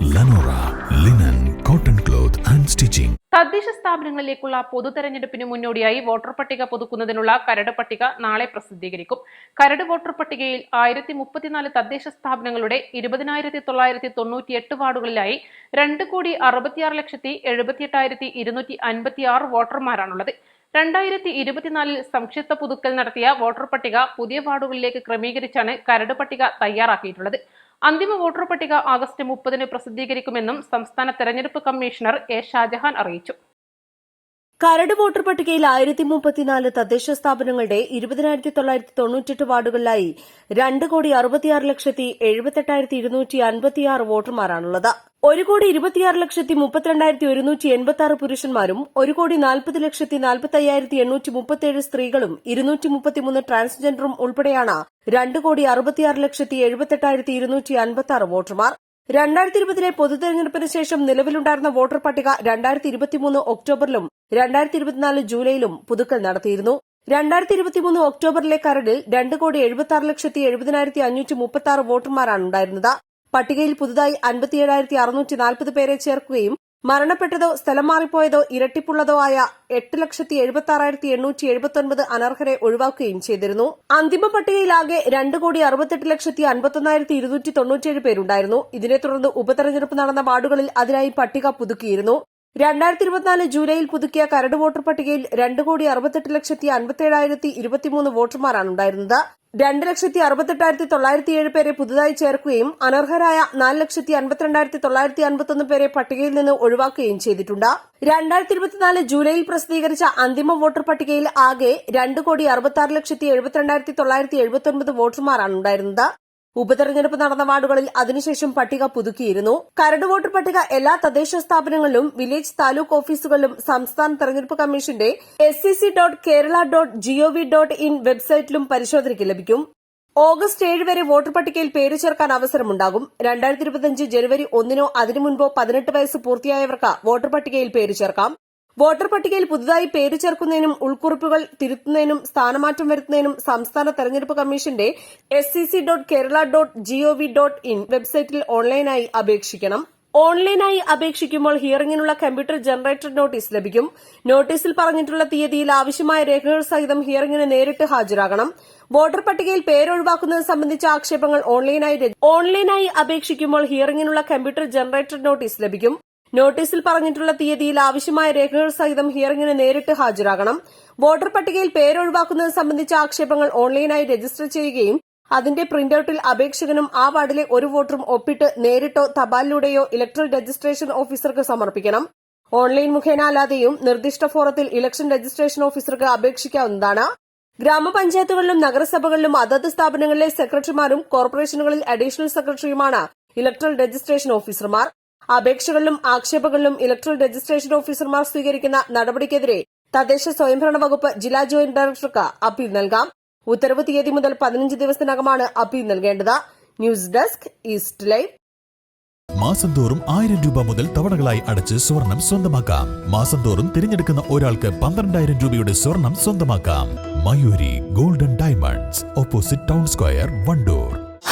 Lenora linen cotton cloth and stitching തദ്ദേശ സ്ഥാപനങ്ങളിലേക്കുള്ള പൊതു തെരഞ്ഞെടുപ്പിന് മുന്നോടിയായി വോട്ടർ പട്ടിക പുതുക്കുന്നതിനുള്ള കരട് പട്ടിക നാളെ പ്രസിദ്ധീകരിക്കും. കരട് വോട്ടർ പട്ടികയിൽ ആയിരത്തി മുപ്പത്തിനാല് തദ്ദേശ സ്ഥാപനങ്ങളുടെ ഇരുപതിനായിരത്തി തൊള്ളായിരത്തി തൊണ്ണൂറ്റി എട്ട് വാർഡുകളിലായി രണ്ട് കോടി അറുപത്തിയാറ് ലക്ഷത്തി എഴുപത്തിയെട്ടായിരത്തി ഇരുന്നൂറ്റി അൻപത്തി ആറ് വോട്ടർമാരാണുള്ളത്. രണ്ടായിരത്തി ഇരുപത്തിനാലിൽ സംക്ഷിപ്ത പുതുക്കൽ നടത്തിയ വോട്ടർ പട്ടിക പുതിയ വാർഡുകളിലേക്ക് ക്രമീകരിച്ചാണ് കരട് പട്ടിക തയ്യാറാക്കിയിട്ടുള്ളത്. അന്തിമ വോട്ടർ പട്ടിക ആഗസ്റ്റ് മുപ്പതിന് പ്രസിദ്ധീകരിക്കുമെന്നും സംസ്ഥാന തെരഞ്ഞെടുപ്പ് കമ്മീഷണർ എ ഷാജഹാൻ അറിയിച്ചു കരട് വോട്ടർ പട്ടികയിൽ ആയിരത്തി മുപ്പത്തിനാല് തദ്ദേശ സ്ഥാപനങ്ങളുടെ ഇരുപതിനായിരത്തി തൊള്ളായിരത്തി തൊണ്ണൂറ്റെട്ട് വാർഡുകളിലായി രണ്ട് കോടി അറുപത്തിയാറ് ലക്ഷത്തി എഴുപത്തെട്ടായിരത്തി ഇരുന്നൂറ്റി അൻപത്തിയാറ് വോട്ടർമാരാണുള്ളത്. ഒരു കോടി ഇരുപത്തിയാറ് ലക്ഷത്തി മുപ്പത്തിരണ്ടായിരത്തി ഒരുന്നൂറ്റി എൺപത്തി ആറ് പുരുഷന്മാരും ഒരു കോടി നാൽപ്പത് ലക്ഷത്തി നാൽപ്പത്തി അയ്യായിരത്തി എണ്ണൂറ്റി മുപ്പത്തിയേഴ് സ്ത്രീകളും ഇരുന്നൂറ്റി മുപ്പത്തിമൂന്ന് ട്രാൻസ്ജെൻഡറും ഉൾപ്പെടെയാണ് രണ്ട് കോടി അറുപത്തിയാറ് ലക്ഷത്തി എഴുപത്തെട്ടായിരത്തി ഇരുന്നൂറ്റി അൻപത്തി ആറ് വോട്ടർമാർ. രണ്ടായിരത്തി ഇരുപതിലെ പൊതുതെരഞ്ഞെടുപ്പിന് ശേഷം നിലവിലുണ്ടായിരുന്ന വോട്ടർ പട്ടിക രണ്ടായിരത്തി ഇരുപത്തിമൂന്ന് ഒക്ടോബറിലും രണ്ടായിരത്തി ഇരുപത്തിനാല് ജൂലൈയിലും പുതുക്കൽ നടത്തിയിരുന്നു. രണ്ടായിരത്തി ഇരുപത്തിമൂന്ന് ഒക്ടോബറിലെ കരടിൽ രണ്ട് കോടി എഴുപത്തി ആറ് ലക്ഷത്തി എഴുപതിനായിരത്തി അഞ്ഞൂറ്റി മുപ്പത്തി ആറ് വോട്ടർമാരാണ് ഉണ്ടായിരുന്നത് പട്ടികയിൽ പുതുതായി അൻപത്തിയേഴായിരത്തി അറുന്നൂറ്റി നാൽപ്പത് പേരെ ചേർക്കുകയും മരണപ്പെട്ടതോ സ്ഥലം മാറിപ്പോയതോ ഇരട്ടിപ്പുള്ളതോ ആയ എട്ട് ലക്ഷത്തി എഴുപത്തി ആറായിരത്തി എണ്ണൂറ്റി എഴുപത്തൊൻപത് അനർഹരെ ഒഴിവാക്കുകയും ചെയ്തിരുന്നു. അന്തിമ പട്ടികയിലാകെ രണ്ട് കോടി അറുപത്തെട്ട് ലക്ഷത്തി അൻപത്തൊന്നായിരത്തി ഇരുന്നൂറ്റി തൊണ്ണൂറ്റിയേഴ് പേരുണ്ടായിരുന്നു. ഇതിനെ തുടർന്ന് ഉപതെരഞ്ഞെടുപ്പ് നടന്ന വാർഡുകളിൽ അതിനായി പട്ടിക പുതുക്കിയിരുന്നു. രണ്ടായിരത്തി ഇരുപത്തിനാല് ജൂലൈയിൽ പുതുക്കിയ കരട് വോട്ടർ പട്ടികയിൽ രണ്ട് കോടി അറുപത്തെട്ട് ലക്ഷത്തി അൻപത്തിയേഴായിരത്തി ഇരുപത്തിമൂന്ന് വോട്ടർമാരാണ് ഉണ്ടായിരുന്നത്. രണ്ട് ലക്ഷത്തി അറുപത്തെട്ടായിരത്തി തൊള്ളായിരത്തി ഏഴ് പേരെ പുതുതായി ചേർക്കുകയും അനർഹരായ നാല് ലക്ഷത്തി അൻപത്തിരണ്ടായിരത്തി തൊള്ളായിരത്തി അൻപത്തൊന്ന് പേരെ പട്ടികയിൽ നിന്ന് ഒഴിവാക്കുകയും ചെയ്തിട്ടുണ്ട്. രണ്ടായിരത്തി ഇരുപത്തിനാല് ജൂലൈയിൽ പ്രസിദ്ധീകരിച്ച അന്തിമ വോട്ടർ പട്ടികയിൽ ആകെ രണ്ട് കോടി അറുപത്തി ലക്ഷത്തി എഴുപത്തിരണ്ടായിരത്തി തൊള്ളായിരത്തി എഴുപത്തൊൻപത് വോട്ടർമാരാണ് ഉണ്ടായിരുന്നത് ഉപതെരഞ്ഞെടുപ്പ് നടന്ന വാർഡുകളിൽ അതിനുശേഷം പട്ടിക പുതുക്കിയിരുന്നു. കരട് വോട്ടർ പട്ടിക എല്ലാ തദ്ദേശ സ്ഥാപനങ്ങളിലും വില്ലേജ് താലൂക്ക് ഓഫീസുകളിലും സംസ്ഥാന തെരഞ്ഞെടുപ്പ് കമ്മീഷന്റെ S C C dot Kerala dot GOV dot in വെബ്സൈറ്റിലും പരിശോധനയ്ക്ക് ലഭിക്കും. ഓഗസ്റ്റ് ഏഴ് വരെ വോട്ടർ പട്ടികയിൽ പേര് ചേർക്കാൻ അവസരമുണ്ടാകും. രണ്ടായിരത്തി ഇരുപത്തിയഞ്ച് ജനുവരി ഒന്നിനോ അതിനു മുൻപോ പതിനെട്ട് വയസ്സ് പൂർത്തിയായവർക്ക് വോട്ടർ പട്ടികയിൽ പേര് ചേർക്കാം. വോട്ടർ പട്ടികയിൽ പുതുതായി പേര് ചേർക്കുന്നതിനും ഉൾക്കുറിപ്പുകൾ തിരുത്തുന്നതിനും സ്ഥാനമാറ്റം വരുത്തുന്നതിനും സംസ്ഥാന തെരഞ്ഞെടുപ്പ് കമ്മീഷന്റെ S C C dot Kerala dot gov dot in വെബ്സൈറ്റിൽ ഓൺലൈനായി അപേക്ഷിക്കണം. ഓൺലൈനായി അപേക്ഷിക്കുമ്പോൾ ഹിയറിംഗിനുള്ള കമ്പ്യൂട്ടർ ജനറേറ്റഡ് നോട്ടീസ് ലഭിക്കും. നോട്ടീസിൽ പറഞ്ഞിട്ടുള്ള തീയതിയിൽ ആവശ്യമായ രേഖകൾ സഹിതം ഹിയറിംഗിന് നേരിട്ട് ഹാജരാകണം. വോട്ടർ പട്ടികയിൽ പേരൊഴിവാക്കുന്നത് സംബന്ധിച്ച ആക്ഷേപങ്ങൾ ഓൺലൈനായി ഓൺലൈനായി അപേക്ഷിക്കുമ്പോൾ ഹിയറിംഗിനുള്ള കമ്പ്യൂട്ടർ ജനറേറ്റഡ് നോട്ടീസ് ലഭിക്കും. നോട്ടീസിൽ പറഞ്ഞിട്ടുള്ള തീയതിയിൽ ആവശ്യമായ രേഖകൾ സഹിതം ഹിയറിംഗിന് നേരിട്ട് ഹാജരാകണം. വോട്ടർ പട്ടികയിൽ പേരൊഴിവാക്കുന്നത് സംബന്ധിച്ച ആക്ഷേപങ്ങൾ ഓൺലൈനായി രജിസ്റ്റർ ചെയ്യുകയും അതിന്റെ പ്രിന്റൌട്ടിൽ അപേക്ഷകനും ആ വാർഡിലെ ഒരു വോട്ടറും ഒപ്പിട്ട് നേരിട്ടോ തപാലിലൂടെയോ ഇലക്ട്രൽ രജിസ്ട്രേഷൻ ഓഫീസർക്ക് സമർപ്പിക്കണം. ഓൺലൈൻ മുഖേന അല്ലാതെയും നിർദ്ദിഷ്ട ഫോറത്തിൽ ഇലക്ഷൻ രജിസ്ട്രേഷൻ ഓഫീസർക്ക് അപേക്ഷിക്കാവുന്നതാണ്. ഗ്രാമപഞ്ചായത്തുകളിലും നഗരസഭകളിലും അതത് സ്ഥാപനങ്ങളിലെ സെക്രട്ടറിമാരും കോർപ്പറേഷനുകളിൽ അഡീഷണൽ സെക്രട്ടറിയുമാണ് ഇലക്ട്രൽ രജിസ്ട്രേഷൻ ഓഫീസർമാർ. അപേക്ഷകളിലും ആക്ഷേപങ്ങളിലും ഇലക്ട്രൽ രജിസ്ട്രേഷൻ ഓഫീസർമാർ സ്വീകരിക്കുന്ന നടപടിക്കെതിരെ തദ്ദേശ സ്വയംഭരണ വകുപ്പ് ജില്ലാ ജോയിന്റ് ഡയറക്ടർക്ക് അപ്പീൽ നൽകാം. ഉത്തരവ് തീയതി മുതൽ പതിനഞ്ച് ദിവസത്തിനകമാണ് അപ്പീൽ നൽകേണ്ടത്. News desk east live. മാസം തോറും ആയിരം രൂപ മുതൽ തവണകളായി അടച്ച് സ്വർണം സ്വന്തമാക്കാം. മാസം തോറും തിരഞ്ഞെടുക്കുന്ന ഒരാൾക്ക് പന്ത്രണ്ടായിരം രൂപയുടെ സ്വർണം സ്വന്തമാക്കാം. Mayuri golden diamonds opposite town square Wandoor.